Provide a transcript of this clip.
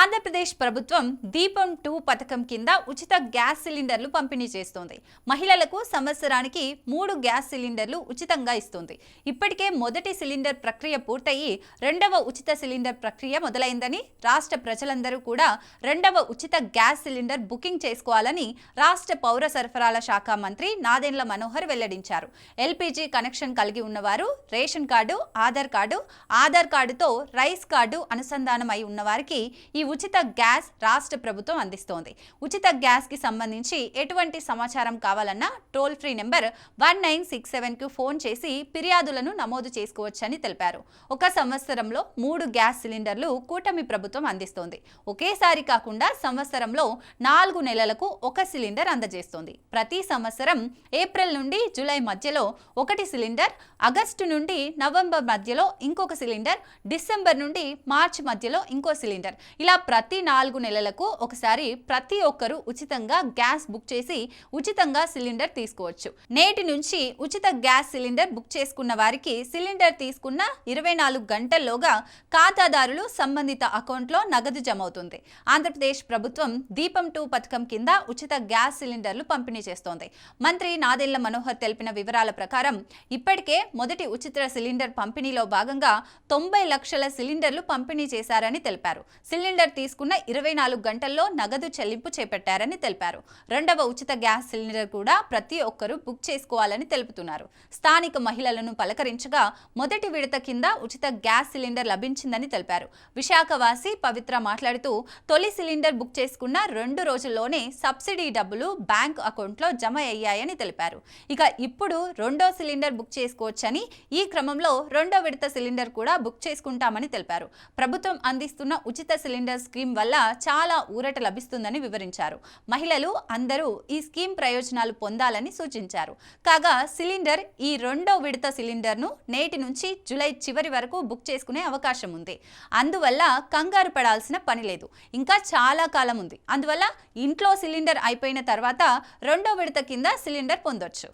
ఆంధ్రప్రదేశ్ ప్రభుత్వం దీపం టూ పథకం కింద ఉచిత గ్యాస్ సిలిండర్లు పంపిణీ చేస్తోంది. మహిళలకు సంవత్సరానికి మూడు గ్యాస్ సిలిండర్లు ఉచితంగా ఇస్తుంది. ఇప్పటికే మొదటి సిలిండర్ ప్రక్రియ పూర్తయి రెండవ ఉచిత సిలిండర్ ప్రక్రియ మొదలైందని రాష్ట్ర ప్రజలందరూ కూడా రెండవ ఉచిత గ్యాస్ సిలిండర్ బుకింగ్ చేసుకోవాలని రాష్ట్ర పౌర సరఫరాల శాఖ మంత్రి నాదెండ్ల మనోహర్ వెల్లడించారు. ఎల్పిజి కనెక్షన్ కలిగి ఉన్నవారు ration card Aadhaar card Aadhaar కార్డుతో రైస్ కార్డు అనుసంధానం అయి ఉన్నవారికి ఈ ఉచిత గ్యాస్ రాష్ట్ర ప్రభుత్వం అందిస్తోంది. ఉచిత గ్యాస్కి సంబంధించి ఎటువంటి సమాచారం కావాలన్నా toll free number one nine six సెవెన్కు phone చేసి ఫిర్యాదులను నమోదు చేసుకోవచ్చని తెలిపారు. ఒక సంవత్సరంలో మూడు గ్యాస్ సిలిండర్లు కూటమి ప్రభుత్వం అందిస్తోంది. ఒకేసారి కాకుండా సంవత్సరంలో నాలుగు నెలలకు ఒక సిలిండర్ అందజేస్తోంది. ప్రతి సంవత్సరం ఏప్రిల్ నుండి జూలై మధ్యలో ఒకటి సిలిండర్ ఆగస్టు నుండి నవంబర్ మధ్యలో ఇంకొక సిలిండర్ డిసెంబర్ నుండి మార్చి మధ్యలో ఇంకో సిలిండర్. ఇలా ప్రతి నాలుగు నెలలకు ఒకసారి ప్రతి ఒక్కరూ ఉచితంగా గ్యాస్ బుక్ చేసి ఉచితంగా సిలిండర్ తీసుకోవచ్చు. నేటి నుంచి ఉచిత గ్యాస్ సిలిండర్ బుక్ చేసుకున్న వారికి సిలిండర్ తీసుకున్న ఇరవై నాలుగు గంటల్లోగా ఖాతాదారులు సంబంధిత అకౌంట్లో నగదు జమ అవుతుంది ఆంధ్రప్రదేశ్ ప్రభుత్వం దీపం టూ పథకం కింద ఉచిత గ్యాస్ సిలిండర్లు పంపిణీ చేస్తోంది. మంత్రి నాదెళ్ళ మనోహర్ తెలిపిన వివరాల ప్రకారం ఇప్పటికే మొదటి ఉచిత సిలిండర్ పంపిణీలో భాగంగా తొంభై లక్షల సిలిండర్లు పంపిణీ చేశారని తెలిపారు. సిలిండర్ సిలిండర్ తీసుకున్న ఇరవై నాలుగు గంటల్లో నగదు చెల్లింపు చేపట్టారని తెలిపారు. రెండవ ఉచిత గ్యాస్ సిలిండర్ కూడా ప్రతి ఒక్కరూ బుక్ చేసుకోవాలని తెలుపుతున్నారు. స్థానిక మహిళలను పలకరించగా మొదటి విడత కింద ఉచిత గ్యాస్ సిలిండర్ లభించిందని తెలిపారు. విశాఖవాసి పవిత్ర మాట్లాడుతూ తొలి సిలిండర్ బుక్ చేసుకున్న రెండు రోజుల్లోనే సబ్సిడీ డబ్బులు బ్యాంక్ అకౌంట్లో జమ అయ్యాయని తెలిపారు. ఇక ఇప్పుడు రెండో సిలిండర్ బుక్ చేసుకోవచ్చని ఈ క్రమంలో రెండో విడత సిలిండర్ కూడా బుక్ చేసుకుంటామని తెలిపారు. ప్రభుత్వం అందిస్తున్న ఉచిత సిలిండర్ సిలిండర్ స్కీమ్ వల్ల చాలా ఊరట లభిస్తుందని వివరించారు. మహిళలు అందరూ ఈ స్కీమ్ ప్రయోజనాలు పొందాలని సూచించారు. కాగా సిలిండర్ ఈ రెండో విడత సిలిండర్ను నేటి నుంచి జూలై చివరి వరకు బుక్ చేసుకునే అవకాశం ఉంది. అందువల్ల కంగారు పడాల్సిన పని లేదు. ఇంకా చాలా కాలం ఉంది. అందువల్ల ఇంట్లో సిలిండర్ అయిపోయిన తర్వాత రెండో విడత కింద సిలిండర్ పొందొచ్చు.